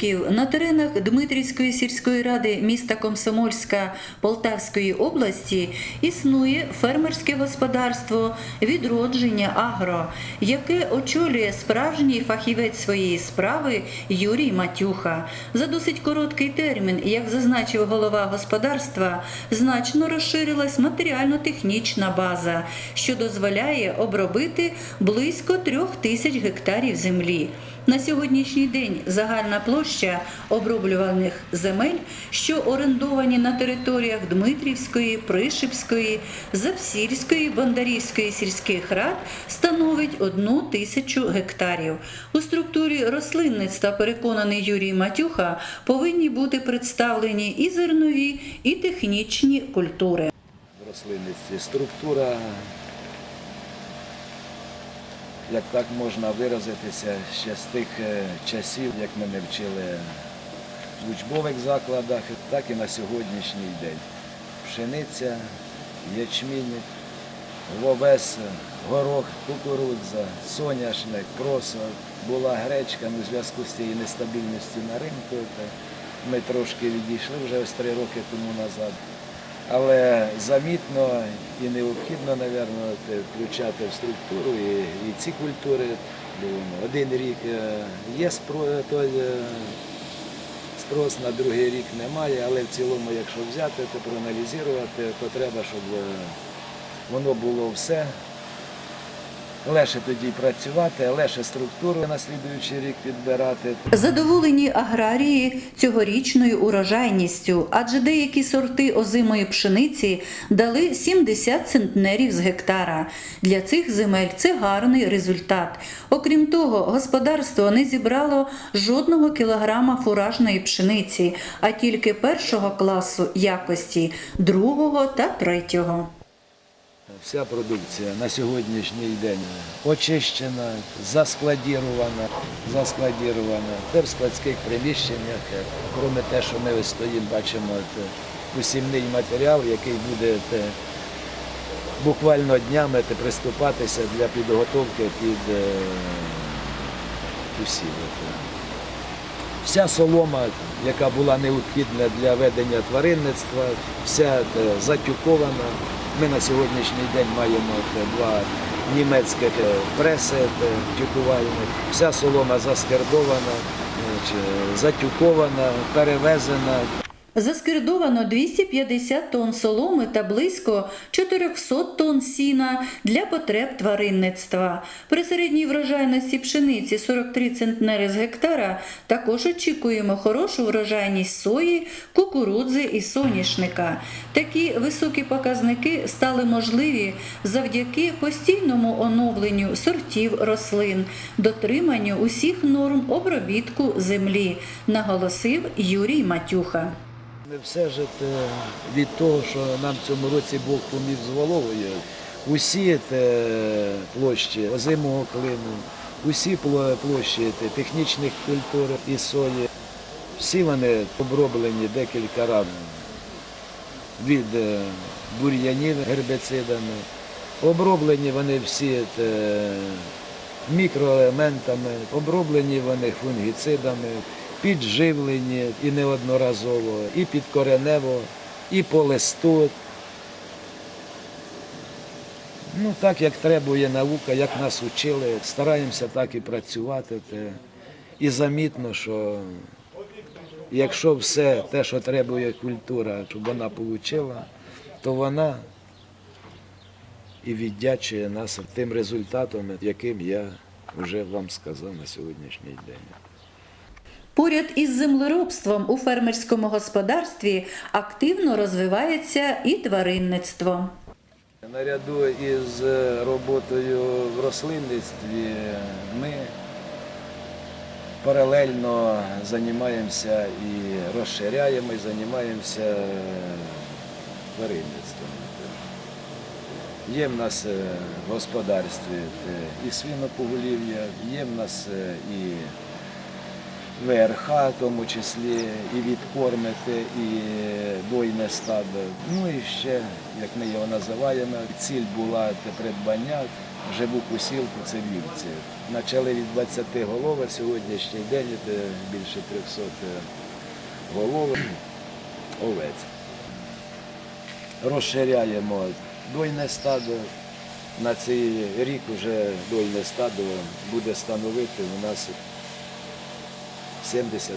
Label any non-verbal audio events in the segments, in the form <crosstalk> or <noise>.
років на теренах Дмитрівської сільської ради міста Комсомольська Полтавської області існує фермерське господарство відродження агро, яке очолює справжній фахівець своєї справи Юрій Матюха. За досить короткий термін, як зазначив голова господарства, значно розширилась матеріально-технічна база, що дозволяє обробити близько трьох тисяч гектарів землі. На сьогоднішній день загальна площа оброблюваних земель, що орендовані на територіях Дмитрівської, Пришипської, Запсільської, Бондарівської сільських рад, становить одну тисячу гектарів. У структурі рослинництва, переконаний Юрій Матюха, повинні бути представлені і зернові, і технічні культури. в рослинництві. Структура, як так можна виразитися, ще з тих е, часів, як ми не вчили в учбових закладах, так і на сьогоднішній день. Пшениця, ячмінь, вовес, горох, кукурудза, соняшник, просо, була гречка, ну, в зв'язку з цією нестабільністю на ринку. Ми трошки відійшли вже ось три роки тому назад. Але замітно і необхідно, мабуть, включати в структуру і, і ці культури. Один рік е, є е, спрос, на другий рік немає, але в цілому, якщо взяти, то проаналізувати, то треба, щоб е, воно було все. Легше тоді працювати, легше структуру на слідуючий рік підбирати. Задоволені аграрії цьогорічною урожайністю, адже деякі сорти озимої пшениці дали 70 центнерів з гектара. Для цих земель це гарний результат. Окрім того, господарство не зібрало жодного кілограма фуражної пшениці, а тільки першого класу якості, другого та третього. Вся продукція на сьогоднішній день очищена, заскладірована, заскладірована. Де в складських приміщеннях, е, крім те, що ми ось стоїмо, бачимо е, матеріал, який буде те, буквально днями приступатися для підготовки під е, усів. Е. Вся солома, яка була необхідна для ведення тваринництва, вся е, затюкована. Ми на сьогоднішній день маємо два німецьких е, преси е, тюкувальних. Вся солома заскердована, е, затюкована, перевезена. Заскирдовано 250 тонн соломи та близько 400 тонн сіна для потреб тваринництва. При середній врожайності пшениці 43 центнери з гектара також очікуємо хорошу врожайність сої, кукурудзи і соняшника. Такі високі показники стали можливі завдяки постійному оновленню сортів рослин, дотриманню усіх норм обробітку землі, наголосив Юрій Матюха. Ми все ж від того, що нам в цьому році Бог помів з головою, усі площі озимого клину, усі площі технічних культур і сої, всі вони оброблені декілька разів від е, бур'янів гербіцидами. Оброблені вони всі мікроелементами, оброблені вони фунгіцидами, підживлені і неодноразово, і підкоренево, і по листу. Ну, так як требує наука, як нас учили, стараємося так і працювати. І замітно, що якщо все те, що требує культура, щоб вона отримала, то вона і віддячує нас тим результатом, яким я вже вам сказав на сьогоднішній день. Поряд із землеробством у фермерському господарстві активно розвивається і тваринництво. Наряду із роботою в рослинництві ми паралельно займаємося і розширяємо, і займаємося тваринництвом. Є в нас е, в господарстві е, і свинопоголів'я, є в нас е, і ВРХ, в тому числі, і відкормити, і бойне стадо. Ну і ще, як ми його називаємо, ціль була те придбання живу посілку це вівці. Почали від 20 голов, а сьогоднішній день це більше 300 голов овець. Розширяємо дойне стадо. На цей рік вже дойне стадо буде становити у нас 70-80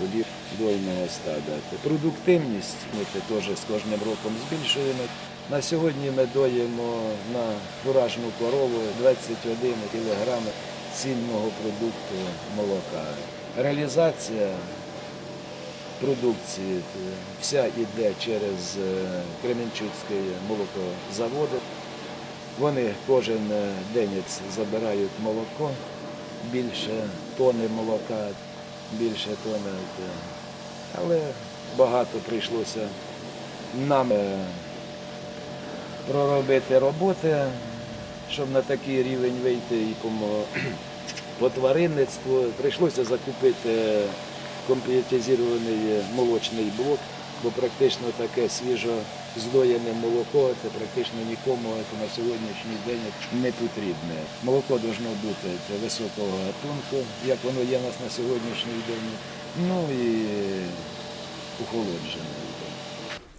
голів дойного стада. Продуктивність ми теж з кожним роком збільшуємо. На сьогодні ми доїмо на фуражну корову 21 кг цінного продукту молока. Реалізація продукції вся йде через е, Кременчуцький молокозаводи. Вони кожен е, день забирають молоко, більше тони молока, більше тони. е, Але багато прийшлося нам е, проробити роботи, щоб на такий рівень вийти і <clears throat> по, тваринництву. Прийшлося закупити комп'ютеризований молочний блок, бо практично таке свіжо здоєне молоко, це практично нікому це на сьогоднішній день не потрібне. Молоко повинно бути високого гатунку, як воно є у нас на сьогоднішній день, ну і охолоджене.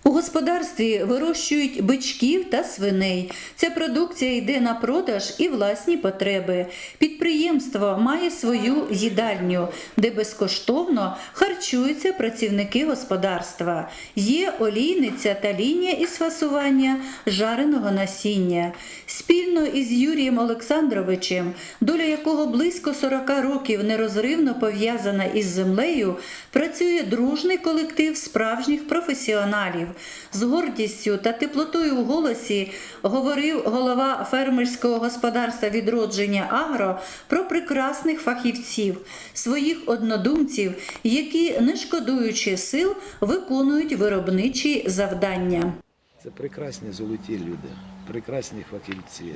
У господарстві вирощують бичків та свиней. Ця продукція йде на продаж і власні потреби. Підприємство має свою їдальню, де безкоштовно харчуються працівники господарства. Є олійниця та лінія із фасування жареного насіння. Спільно із Юрієм Олександровичем, доля якого близько 40 років нерозривно пов'язана із землею, працює дружний колектив справжніх професіоналів. З гордістю та теплотою в голосі говорив голова фермерського господарства відродження Агро про прекрасних фахівців, своїх однодумців, які, не шкодуючи сил, виконують виробничі завдання. Це прекрасні золоті люди, прекрасні фахівці,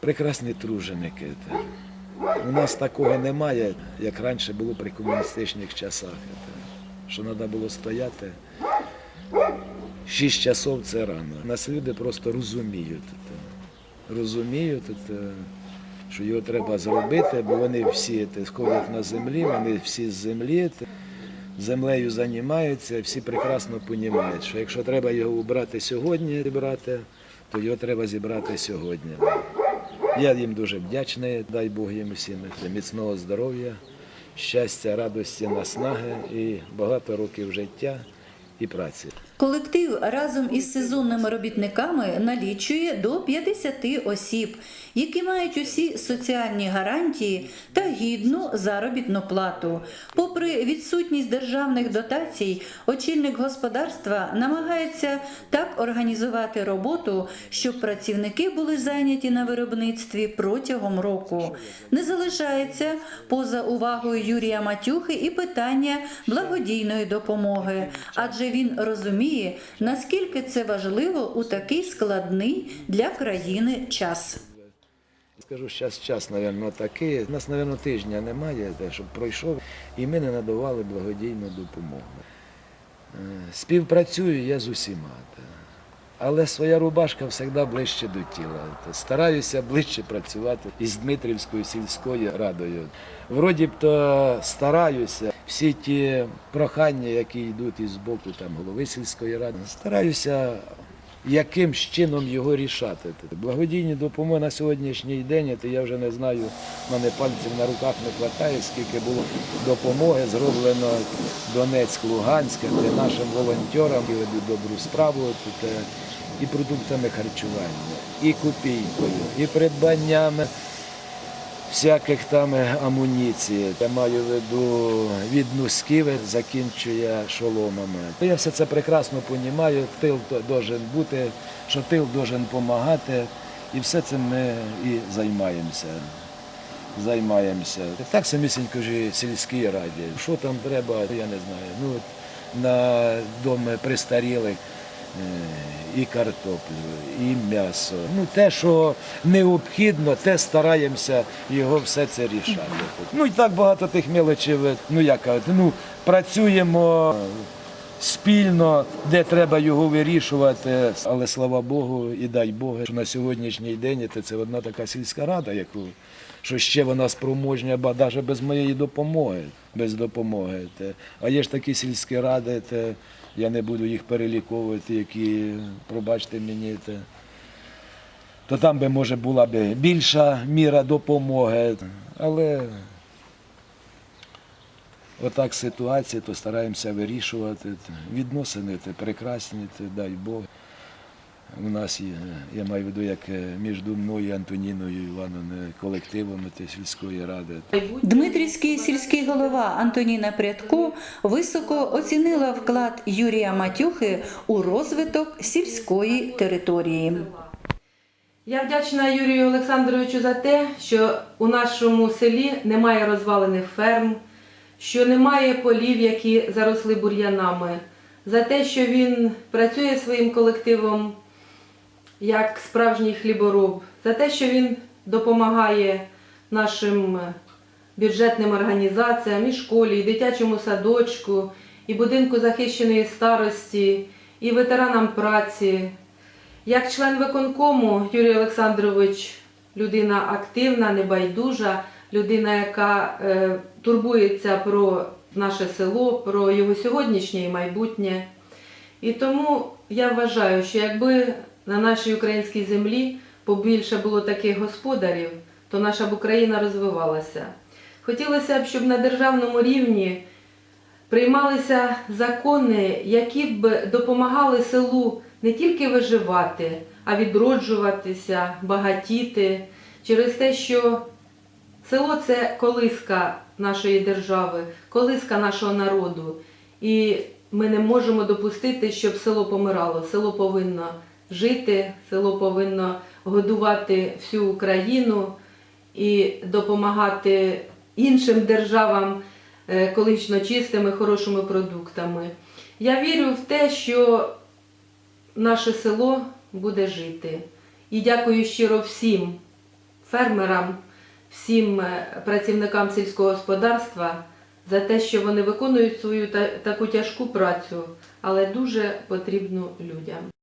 прекрасні труженики. У нас такого немає, як раніше було при комуністичних часах. Що треба було стояти. Шість часов це рано. Нас люди просто розуміють. Розуміють, що його треба зробити, бо вони всі сходять на землі, вони всі з землі землею займаються, всі прекрасно розуміють, що якщо треба його убрати сьогодні, зібрати, то його треба зібрати сьогодні. Я їм дуже вдячний, дай Бог їм всім міцного здоров'я, щастя, радості, наснаги і багато років життя і праці. Колектив разом із сезонними робітниками налічує до 50 осіб, які мають усі соціальні гарантії та гідну заробітну плату. Попри відсутність державних дотацій, очільник господарства намагається так організувати роботу, щоб працівники були зайняті на виробництві протягом року. Не залишається поза увагою Юрія Матюхи і питання благодійної допомоги, адже він розуміє, наскільки це важливо у такий складний для країни час. Скажу, зараз час, мабуть, такий. У нас, мабуть, тижня немає, щоб пройшов, і ми не надавали благодійну допомогу. Е, Співпрацюю я з усіма. Але своя рубашка завжди ближче до тіла. Стараюся ближче працювати із Дмитрівською сільською радою. Вроді б то стараюся, всі ті прохання, які йдуть із боку там, голови сільської ради, стараюся яким чином його рішати. Благодійні допомоги на сьогоднішній день, то я вже не знаю, мене пальців на руках не вистачає, скільки було допомоги зроблено Донецьк, Луганськ, нашим волонтерам і добру справу тут, е, і продуктами харчування, і копійкою, і придбаннями всяких там амуніцій. Я маю в виду від носків, закінчує шоломами. Я все це прекрасно розумію, тил должен бути, що тил должен допомагати, і все цим ми і займаємося. Займаємося. Так самісінько ж і в сільській раді. Що там треба, я не знаю. Ну, на дом престарілих е, і картоплю, і м'ясо. Ну, те, що необхідно, те стараємося його все це рішати. Ну і так багато тих мелочів, ну як ну працюємо спільно, де треба його вирішувати. Але слава Богу, і дай Бог, що на сьогоднішній день це одна така сільська рада, яку що ще вона спроможня, ба навіть без моєї допомоги. Без допомоги. А є ж такі сільські ради, те, я не буду їх переліковувати, які, пробачте мені, те, то там би може була б більша міра допомоги. Але отак ситуація, то стараємося вирішувати. Відносини те прекрасні, те, дай Бог. У нас є, я маю в виду, як е, між мною Антоніною Івановною колективом те, сільської ради. Дмитрівський сільський голова Антоніна Прядко високо оцінила вклад Юрія Матюхи у розвиток сільської території. Я вдячна Юрію Олександровичу за те, що у нашому селі немає розвалених ферм, що немає полів, які заросли бур'янами, за те, що він працює своїм колективом як справжній хлібороб, за те, що він допомагає нашим бюджетним організаціям і школі, і дитячому садочку, і будинку захищеної старості, і ветеранам праці. Як член виконкому Юрій Олександрович людина активна, небайдужа, людина, яка е, турбується про наше село, про його сьогоднішнє і майбутнє. І тому я вважаю, що якби на нашій українській землі побільше було таких господарів, то наша б Україна розвивалася. Хотілося б, щоб на державному рівні приймалися закони, які б допомагали селу не тільки виживати, а відроджуватися, багатіти через те, що село це колиска нашої держави, колиска нашого народу. І ми не можемо допустити, щоб село помирало. Село повинно жити, село повинно годувати всю Україну і допомагати іншим державам е, екологічно чистими, хорошими продуктами. Я вірю в те, що наше село буде жити. І дякую щиро всім фермерам, всім е, працівникам сільського господарства за те, що вони виконують свою таку тяжку працю, але дуже потрібну людям.